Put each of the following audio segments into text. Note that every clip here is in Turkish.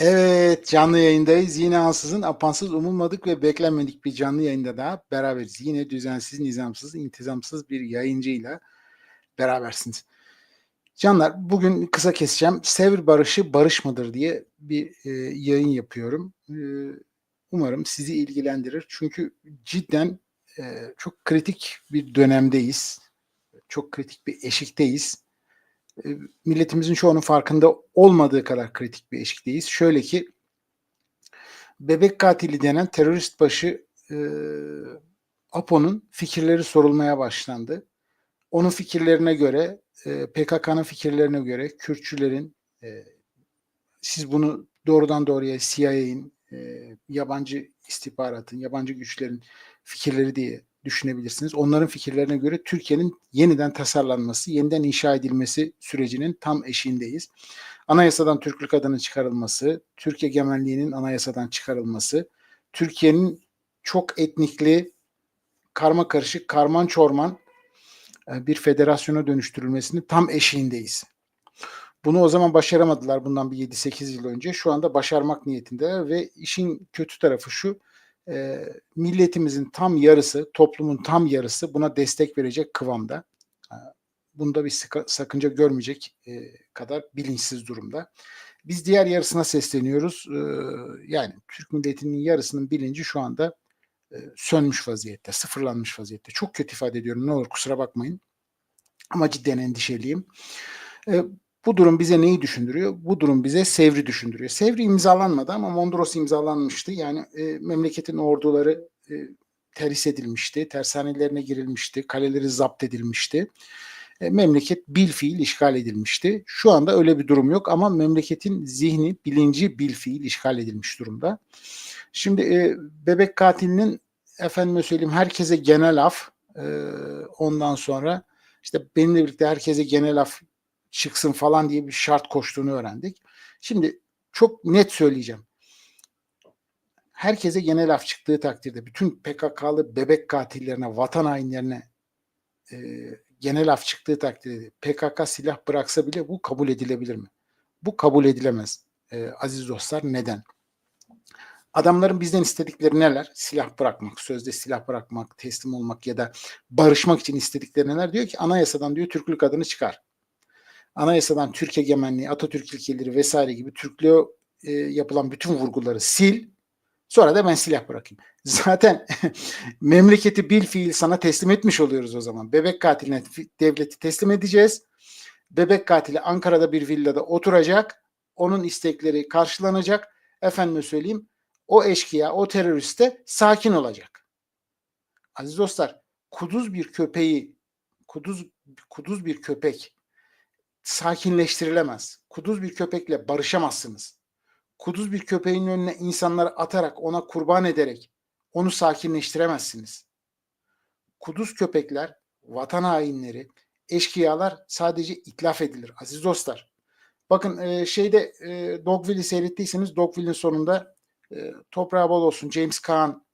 Evet, canlı yayındayız. Yine ansızın, apansız, umulmadık ve beklenmedik bir canlı yayında daha beraberiz. Yine düzensiz, nizamsız, intizamsız bir yayıncıyla berabersiniz. Canlar, bugün kısa keseceğim. Sevr barışı barış mıdır diye bir e, yayın yapıyorum. E, umarım sizi ilgilendirir. Çünkü cidden e, çok kritik bir dönemdeyiz. Çok kritik bir eşikteyiz milletimizin çoğunun farkında olmadığı kadar kritik bir eşikteyiz. Şöyle ki bebek katili denen terörist başı e, APO'nun fikirleri sorulmaya başlandı. Onun fikirlerine göre, e, PKK'nın fikirlerine göre Kürtçülerin e, siz bunu doğrudan doğruya CIA'in, e, yabancı istihbaratın, yabancı güçlerin fikirleri diye düşünebilirsiniz. Onların fikirlerine göre Türkiye'nin yeniden tasarlanması, yeniden inşa edilmesi sürecinin tam eşiğindeyiz. Anayasadan Türklük adının çıkarılması, Türk egemenliğinin anayasadan çıkarılması, Türkiye'nin çok etnikli, karma karışık, karman çorman e, bir federasyona dönüştürülmesinin tam eşiğindeyiz. Bunu o zaman başaramadılar bundan bir 7-8 yıl önce. Şu anda başarmak niyetindeler ve işin kötü tarafı şu e, milletimizin tam yarısı, toplumun tam yarısı buna destek verecek kıvamda. Bunda bir sakınca görmeyecek e, kadar bilinçsiz durumda. Biz diğer yarısına sesleniyoruz. E, yani Türk milletinin yarısının bilinci şu anda e, sönmüş vaziyette, sıfırlanmış vaziyette. Çok kötü ifade ediyorum. Ne olur kusura bakmayın. Ama cidden endişeliyim. E, bu durum bize neyi düşündürüyor? Bu durum bize Sevr'i düşündürüyor. Sevri imzalanmadı ama Mondros imzalanmıştı. Yani e, memleketin orduları e, terhis edilmişti, tersanelerine girilmişti, kaleleri zapt edilmişti. E, memleket bil fiil işgal edilmişti. Şu anda öyle bir durum yok ama memleketin zihni, bilinci bil fiil işgal edilmiş durumda. Şimdi e, bebek katilinin efendime söyleyeyim herkese genel af, e, ondan sonra işte benimle birlikte herkese genel af çıksın falan diye bir şart koştuğunu öğrendik. Şimdi çok net söyleyeceğim. Herkese genel af çıktığı takdirde bütün PKK'lı bebek katillerine, vatan hainlerine e, genel af çıktığı takdirde PKK silah bıraksa bile bu kabul edilebilir mi? Bu kabul edilemez. E, aziz dostlar neden? Adamların bizden istedikleri neler? Silah bırakmak, sözde silah bırakmak, teslim olmak ya da barışmak için istedikleri neler? Diyor ki anayasadan diyor Türklük adını çıkar anayasadan Türk egemenliği, Atatürk ilkeleri vesaire gibi Türklüğe e, yapılan bütün vurguları sil. Sonra da ben silah bırakayım. Zaten memleketi bil fiil sana teslim etmiş oluyoruz o zaman. Bebek katiline devleti teslim edeceğiz. Bebek katili Ankara'da bir villada oturacak. Onun istekleri karşılanacak. Efendime söyleyeyim o eşkıya, o teröriste sakin olacak. Aziz dostlar, kuduz bir köpeği, kuduz kuduz bir köpek sakinleştirilemez. Kuduz bir köpekle barışamazsınız. Kuduz bir köpeğin önüne insanları atarak, ona kurban ederek onu sakinleştiremezsiniz. Kuduz köpekler, vatan hainleri, eşkıyalar sadece itlaf edilir aziz dostlar. Bakın e, şeyde e, Dogville'i seyrettiyseniz Dogville'in sonunda e, toprağı bol olsun James Caan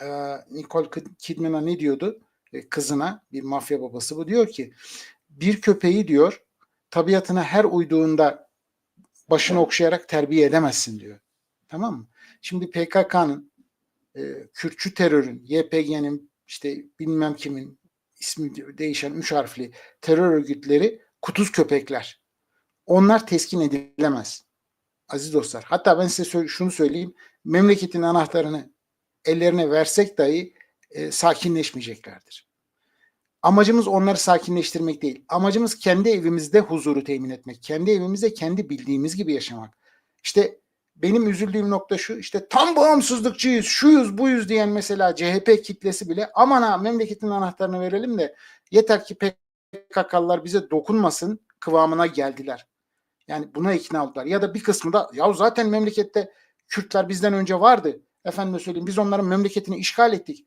e, Nicole Kidman'a ne diyordu? Kızına bir mafya babası bu diyor ki bir köpeği diyor tabiatına her uyduğunda başını okşayarak terbiye edemezsin diyor. Tamam mı? Şimdi PKK'nın e, Kürtçü terörün, YPG'nin işte bilmem kimin ismi değişen üç harfli terör örgütleri kutuz köpekler. Onlar teskin edilemez. Aziz dostlar. Hatta ben size şunu söyleyeyim. Memleketin anahtarını ellerine versek dahi e, sakinleşmeyeceklerdir. Amacımız onları sakinleştirmek değil. Amacımız kendi evimizde huzuru temin etmek. Kendi evimizde kendi bildiğimiz gibi yaşamak. İşte benim üzüldüğüm nokta şu işte tam bağımsızlıkçıyız, şuyuz, buyuz diyen mesela CHP kitlesi bile aman ha memleketin anahtarını verelim de yeter ki PKK'lılar bize dokunmasın kıvamına geldiler. Yani buna ikna oldular. Ya da bir kısmı da ya zaten memlekette Kürtler bizden önce vardı. Efendim söyleyeyim biz onların memleketini işgal ettik.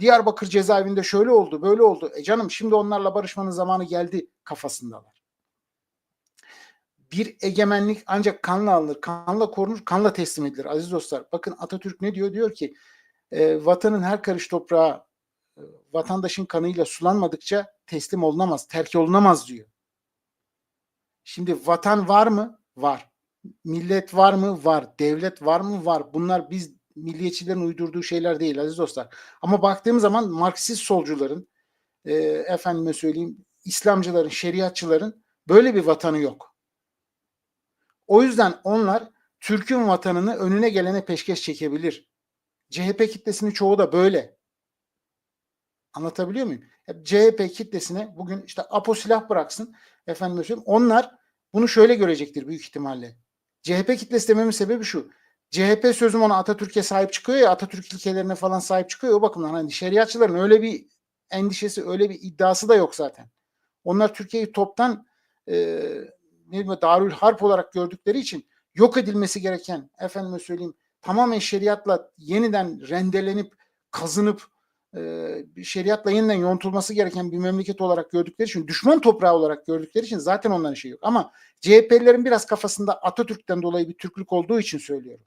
Diyarbakır cezaevinde şöyle oldu, böyle oldu. E canım şimdi onlarla barışmanın zamanı geldi kafasındalar. Bir egemenlik ancak kanla alınır, kanla korunur, kanla teslim edilir aziz dostlar. Bakın Atatürk ne diyor? Diyor ki e, vatanın her karış toprağı e, vatandaşın kanıyla sulanmadıkça teslim olunamaz, terk olunamaz diyor. Şimdi vatan var mı? Var. Millet var mı? Var. Devlet var mı? Var. Bunlar biz milliyetçilerin uydurduğu şeyler değil aziz dostlar. Ama baktığım zaman Marksist solcuların, e, efendime söyleyeyim İslamcıların, şeriatçıların böyle bir vatanı yok. O yüzden onlar Türk'ün vatanını önüne gelene peşkeş çekebilir. CHP kitlesinin çoğu da böyle. Anlatabiliyor muyum? Hep CHP kitlesine bugün işte Apo silah bıraksın. Efendim söyleyeyim. Onlar bunu şöyle görecektir büyük ihtimalle. CHP kitlesi dememin sebebi şu. CHP sözüm ona Atatürk'e sahip çıkıyor ya Atatürk ilkelerine falan sahip çıkıyor o bakımdan hani şeriatçıların öyle bir endişesi öyle bir iddiası da yok zaten. Onlar Türkiye'yi toptan e, ne bileyim Darül Harp olarak gördükleri için yok edilmesi gereken efendime söyleyeyim tamamen şeriatla yeniden rendelenip kazınıp e, şeriatla yeniden yontulması gereken bir memleket olarak gördükleri için düşman toprağı olarak gördükleri için zaten onların şey yok. Ama CHP'lilerin biraz kafasında Atatürk'ten dolayı bir Türklük olduğu için söylüyorum.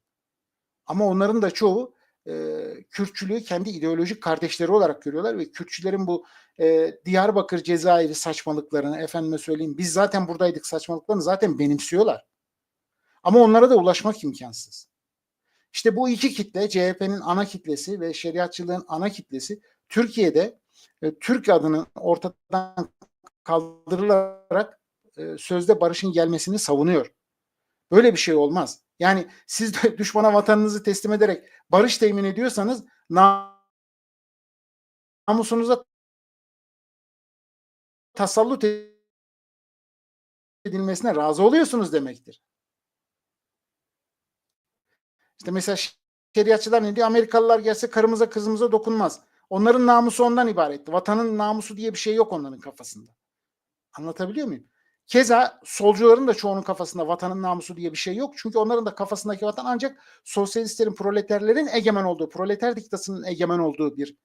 Ama onların da çoğu e, Kürtçülüğü kendi ideolojik kardeşleri olarak görüyorlar ve Kürtçülerin bu e, Diyarbakır Cezayir'i saçmalıklarını efendime söyleyeyim biz zaten buradaydık saçmalıklarını zaten benimsiyorlar. Ama onlara da ulaşmak imkansız. İşte bu iki kitle CHP'nin ana kitlesi ve şeriatçılığın ana kitlesi Türkiye'de e, Türk adının ortadan kaldırılarak e, sözde barışın gelmesini savunuyor. Böyle bir şey olmaz. Yani siz de düşmana vatanınızı teslim ederek barış temin ediyorsanız namusunuza tasallut edilmesine razı oluyorsunuz demektir. İşte mesela şeriatçılar ne diyor? Amerikalılar gelse karımıza kızımıza dokunmaz. Onların namusu ondan ibaretti. Vatanın namusu diye bir şey yok onların kafasında. Anlatabiliyor muyum? Keza solcuların da çoğunun kafasında vatanın namusu diye bir şey yok. Çünkü onların da kafasındaki vatan ancak sosyalistlerin, proleterlerin egemen olduğu, proleter diktasının egemen olduğu bir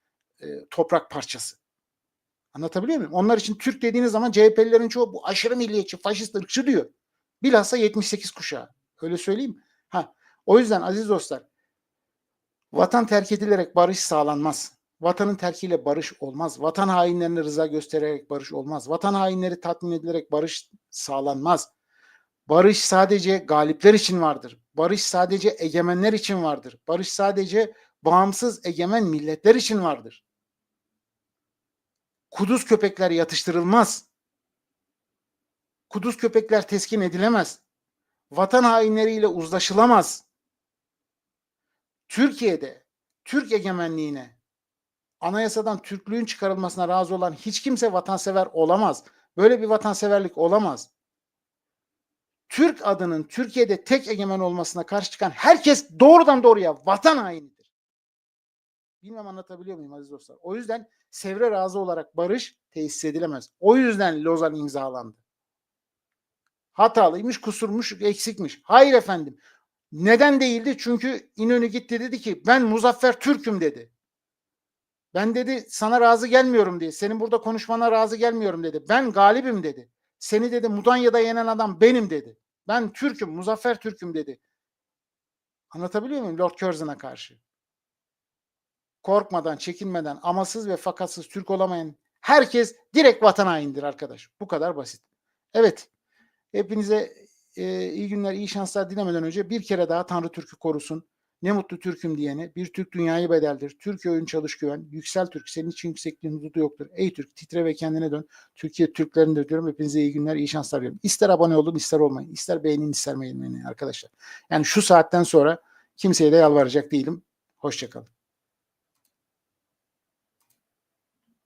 e, toprak parçası. Anlatabiliyor muyum? Onlar için Türk dediğiniz zaman CHP'lilerin çoğu bu aşırı milliyetçi, faşist, ırkçı diyor. Bilhassa 78 kuşağı. Öyle söyleyeyim. Ha, o yüzden aziz dostlar vatan terk edilerek barış sağlanmaz. Vatanın terkiyle barış olmaz. Vatan hainlerine rıza göstererek barış olmaz. Vatan hainleri tatmin edilerek barış sağlanmaz. Barış sadece galipler için vardır. Barış sadece egemenler için vardır. Barış sadece bağımsız egemen milletler için vardır. Kuduz köpekler yatıştırılmaz. Kuduz köpekler teskin edilemez. Vatan hainleriyle uzlaşılamaz. Türkiye'de Türk egemenliğine anayasadan Türklüğün çıkarılmasına razı olan hiç kimse vatansever olamaz. Böyle bir vatanseverlik olamaz. Türk adının Türkiye'de tek egemen olmasına karşı çıkan herkes doğrudan doğruya vatan hainidir. Bilmem anlatabiliyor muyum aziz dostlar? O yüzden Sevre razı olarak barış tesis edilemez. O yüzden Lozan imzalandı. Hatalıymış, kusurmuş, eksikmiş. Hayır efendim. Neden değildi? Çünkü İnönü gitti dedi ki ben Muzaffer Türk'üm dedi. Ben dedi sana razı gelmiyorum diye. Senin burada konuşmana razı gelmiyorum dedi. Ben galibim dedi. Seni dedi Mudanya'da yenen adam benim dedi. Ben Türk'üm, Muzaffer Türk'üm dedi. Anlatabiliyor muyum Lord Curzon'a karşı? Korkmadan, çekinmeden, amasız ve fakatsız Türk olamayan herkes direkt vatan haindir arkadaş. Bu kadar basit. Evet. Hepinize e, iyi günler, iyi şanslar dilemeden önce bir kere daha Tanrı Türk'ü korusun. Ne mutlu Türk'üm diyene. Bir Türk dünyayı bedeldir. Türkiye oyun çalış güven. Yüksel Türk. Senin için yüksekliğin hududu yoktur. Ey Türk titre ve kendine dön. Türkiye Türklerini de diyorum. Hepinize iyi günler, iyi şanslar diliyorum. İster abone olun, ister olmayın. İster beğenin, ister beğenmeyin arkadaşlar. Yani şu saatten sonra kimseye de yalvaracak değilim. Hoşçakalın.